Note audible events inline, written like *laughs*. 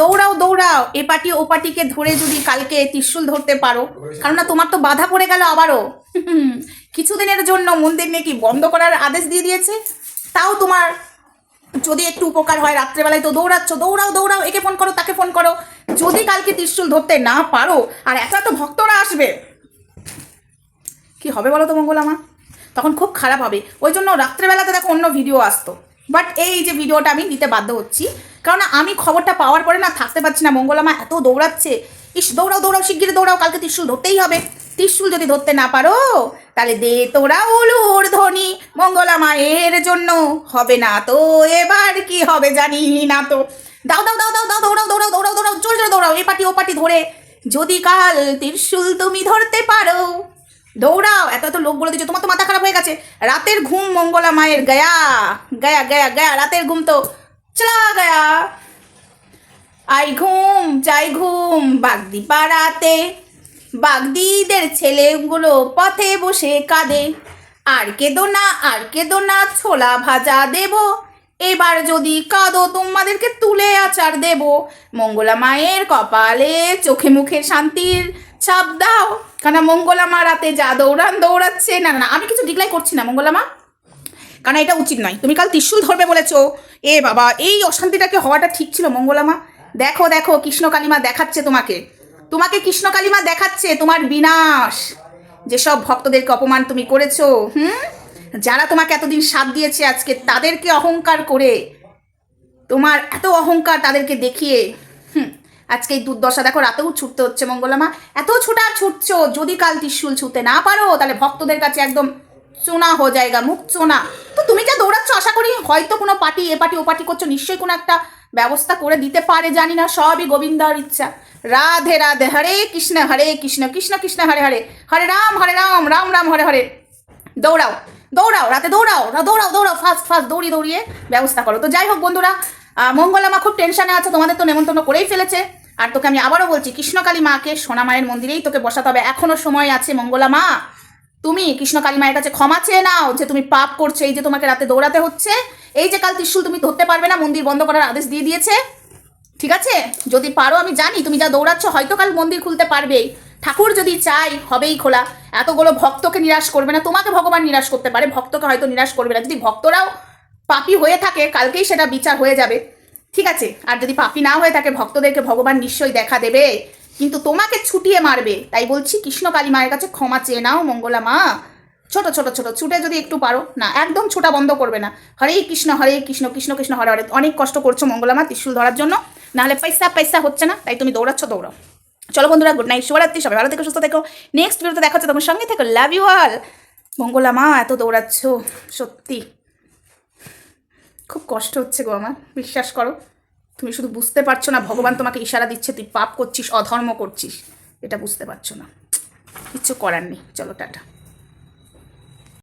দৌড়াও দৌড়াও। এ পাটি, ও পাটিকে ধরে যদি কালকে ত্রিশুল ধরতে পারো। কারণ না তোমার তো বাধা পড়ে গেল আবারও। *laughs* কিছুদিনের জন্য মন্দির নাকি বন্ধ করার আদেশ দিয়ে দিয়েছে? তাও তোমার যদি একটু উপকার হয়, রাত্রেবেলায় তো দৌড়াচ্ছ। দৌড়াও দৌড়াও। একে ফোন করো, তাকে ফোন করো। যদি কালকে ত্রিশুল ধরতে না পারো, আর এত এত ভক্তরা আসবে। কি হবে বলো তো মঙ্গলামা? তখন খুব খারাপ হবে। ওই জন্য রাত্রেবেলাতে দেখো অন্য ভিডিও আসতো। বাট এই যে ভিডিওটা আমি দিতে বাধ্য হচ্ছি কারণ আমি খবরটা পাওয়ার পরে না থাকতে পারছি না। মঙ্গলামা এত দৌড়াচ্ছে। ইস, দৌড়াও দৌড়াও শিগগিরি দৌড়াও, কালকে ত্রিশুল ধরতেই হবে। ত্রিশুল যদি ধরতে না পারো, তাহলে দে তোরা উলুর ধ্বনি। মঙ্গলা মায়ের জন্য হবে না তো, এবার কি হবে জানি না তো। দাও দাও দাও দাও দাও, দৌড়াও দৌড়াও দৌড়াও দৌড়াও, জোরে জোরে দৌড়াও, এ পাটি, ও পাটি ধরে। যদি কাল ত্রিশুল তুমি ধরতে পারো, দৌড়াও। এত এত লোক বলে দিচ্ছ তোমার তো মাথা খারাপ হয়ে গেছে। রাতের ঘুম মঙ্গলা মায়ের গয়া গয়া গয়া গয়া, রাতের ঘুম তো চলা গয়া আই ঘুম, চাই ঘুম, বাগদি পাড়াতে। বাগদিদের ছেলেগুলো পথে বসে কাঁদে। আর কেদো না, আর কেদো না, ছোলা ভাজা দেব। এবার যদি কাঁদো, তোমাদেরকে তুলে আচার দেব। মঙ্গলা মায়ের কপালে চোখে মুখে শান্তির ছাপ দাও। কেন মঙ্গলা মা রাতে যা দৌড়ান, দৌড়াচ্ছে। না না আমি কিছু ডিক্লাই করছি না, মঙ্গলা মা। কারণ এটা উচিত নয়। তুমি কাল ত্রিশুল ধরবে বলেছ। এ বাবা, এই অশান্তিটাকে হওয়াটা ঠিক ছিল মঙ্গলামা। দেখো দেখো, কৃষ্ণ কালিমা দেখাচ্ছে তোমাকে। তোমাকে কৃষ্ণ কালিমা দেখাচ্ছে তোমার বিনাশ। যেসব ভক্তদেরকে অপমান তুমি করেছ, হুম? যারা তোমাকে এতদিন সাথ দিয়েছে আজকে তাদেরকে অহংকার করে, তোমার এত অহংকার তাদেরকে দেখিয়ে, হুম? আজকে এই দুর্দশা, দেখো, রাতেও ছুটতে হচ্ছে মঙ্গলামা। এত ছোটা ছুটছো, যদি কাল ত্রিশুল ছুতে না পারো, তাহলে ভক্তদের কাছে একদম চোনা হো জায়গা, মুখ চোনা। তো তুমি যা দৌড়াচ্ছ, আশা করি হয়তো কোনো পার্টি, এ পার্টি, ও পার্টি করছ, নিশ্চয়ই কোনো একটা ব্যবস্থা করে দিতে পারে, জানি না, সবই গোবিন্দার ইচ্ছা। রাধে রাধে, হরে কৃষ্ণ হরে কৃষ্ণ কৃষ্ণ কৃষ্ণ, হরে হরে। হরে রাম হরে রাম রাম রাম, হরে হরে। দৌড়াও দৌড়াও, রাতে দৌড়াও দৌড়াও দৌড়াও, ফাস্ট ফাস্ট, দৌড়িয়ে দৌড়িয়ে ব্যবস্থা করো। তো যাই হোক বন্ধুরা মঙ্গলামা খুব টেনশনে আছে, তোমাদের তো নেমন্তন্ন করেই ফেলেছে। আর তোকে আমি আবারও বলছি, কৃষ্ণকালী মাকে সোনা মায়ের মন্দিরেই তোকে বসাতে হবে। এখনও সময় আছে মঙ্গলা মা। তুমি কৃষ্ণ কালী মায়ের কাছে ক্ষমা চেয়ে নাও যে তুমি পাপ করছ, এই যে তোমাকে রাতে দৌড়াতে হচ্ছে, এই যে কাল ত্রিশুল তুমি ধরতে পারবে না, মন্দির বন্ধ করার আদেশ দিয়ে দিয়েছে। ঠিক আছে? যদি পারো, আমি জানি তুমি যা দৌড়াচ্ছ, হয়তো কাল মন্দির খুলতে পারবেই। ঠাকুর যদি চাই, হবেই খোলা। এতগুলো ভক্তকে নিরাশ করবে না, তোমাকে ভগবান নিরাশ করতে পারে, ভক্তকে হয়তো নিরাশ করবে না। যদি ভক্তরাও পাপি হয়ে থাকে, কালকেই সেটা বিচার হয়ে যাবে। ঠিক আছে? আর যদি পাপি না হয়ে থাকে, ভক্তদেরকে ভগবান নিশ্চয়ই দেখা দেবে। কিন্তু তোমাকে ছুটিয়ে মারবে। তাই বলছি, কৃষ্ণ কালী মায়ের কাছে ক্ষমা চেয়ে নাও মঙ্গলা মা। ছোট ছোট ছোট, ছুটে যদি একটু পারো। না, একদম ছোটা বন্ধ করবে না। হরে কৃষ্ণ হরে কৃষ্ণ কৃষ্ণ কৃষ্ণ, হরে হরে। অনেক কষ্ট করছ মঙ্গলা মা ত্রিশুল ধরার জন্য। নাহলে পয়সা পয়সা হচ্ছে না, তাই তুমি দৌড়াচ্ছ, দৌড়াও। চলো বন্ধুরা গুড নাইট শুভরাত্রি, সবাই ভালো থেকো, সুস্থ থেকো। নেক্সট ভিডিওতে দেখা হচ্ছে তোমার সঙ্গে থেকো। লাভ ইউ অল মঙ্গলামা এত দৌড়াচ্ছ, সত্যি। খুব কষ্ট হচ্ছে গো আমার, বিশ্বাস করো। তুমি শুধু বুঝতে পারছ না, ভগবান তোমাকে ইশারা দিচ্ছে, তুই পাপ করছিস, অধর্ম করছিস। এটা বুঝতে পারছ না। কিচ্ছু করার নেই। চলো, টাটা।